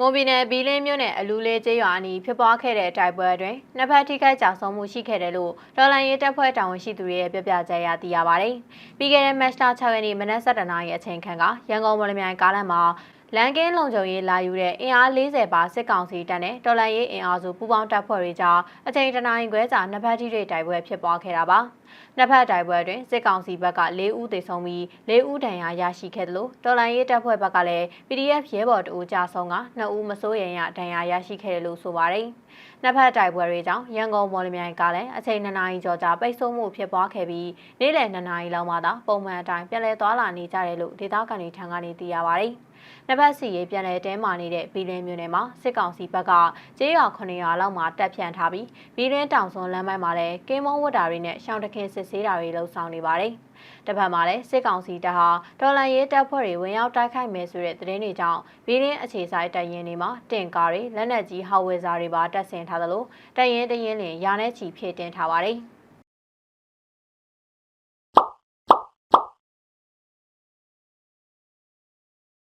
မွန်ပြည်နယ်ဘီလင်းမြို့နယ်အလူလေးကျေးရွာအနီးဖြစ်ပွားခဲ့တဲ့တိုက်ပွဲအတွင်းနှစ်ဖက်ထိခိုက်ကြဆုံးမှုရှိခဲ့တယ်လို့တော်လန်ရေးတပ်ဖွဲ့တာဝန်ရှိသူတွေရဲ့ပြောပြချက်အရသိရပါဗျ။ပြီးခဲ့တဲ့မတ်လ6ရက်နေ့မနက်7:00နာရီအချိန်ခန့်ကရန်ကုန်မော်လမြိုင်ကားလမ်းမှာ လန်ကင်းလုံခြုံရေးလာယူတဲ့အင်အား40ပါစစ်ကောင်စီတပ်နဲ့တော်လန်ရေးအင်အားစုပူးပေါင်းတပ်ဖွဲ့တွေကြားအချိန်တနာရီခွဲကြာနှစ်ဖက်ထိတွေ့တိုက်ပွဲဖြစ်ပွားခဲ့တာပါ။နှစ်ဖက်တိုက်ပွဲတွင်စစ်ကောင်စီဘက်က4ဦးသေဆုံးပြီး4ဦးဒဏ်ရာရရှိခဲ့တယ်လို့တော်လန်ရေးတပ်ဖွဲ့ဘက်ကလည်း PDF ရဲဘော်တအူကြဆုံးက2ဦးမစိုးရိမ်ရဒဏ်ရာရရှိခဲ့တယ်လို့ဆိုပါတယ်။နှစ်ဖက်တိုက်ပွဲတွေကြောင့်ရန်ကုန်မော်လမြိုင်ကလည်းအချိန်2နာရီကျော်ကြာပိတ်ဆို့မှုဖြစ်ပွားခဲ့ပြီးနေ့လယ်2နာရီလောက်မှသာပုံမှန်အတိုင်းပြန်လည်သွားလာနေကြတယ်လို့ဒေသခံတွေထံကနေသိရပါတယ်။ နှစ်ဖက်စီရေးပြန်လည်တဲမာနေတဲ့ဘီလင်းမြို့နယ်မှာစစ်ကောင်စီဘက်ကကျေးရွာ900လောက်မှာတပ်ဖြန့်ထားပြီးဘီလင်းတောင်စွန်းလမ်းပိုင်းမှာလည်းကင်းမုံဝတ်တာတွေနဲ့ရှောင်းတခင်စစ်ဆေးတာတွေလှုပ်ဆောင်နေပါတယ်။တစ်ဖက်မှာလည်းစစ်ကောင်စီတပ်ဟာဒေါ်လာရေးတပ်ဖွဲ့တွေဝင်ရောက်တိုက်ခိုက်မယ်ဆိုတဲ့သတင်းတွေကြောင့်ဘီလင်းအခြေဆိုင်တပ်ရင်းတွေမှာတင်ကားတွေလက်နက်ကြီးဟောက်ဝဲစားတွေပါတပ်ဆင်ထားသလိုတပ်ရင်းတရင်းလင်ရာနဲ့ချီဖြည့်တင်ထားပါတယ်။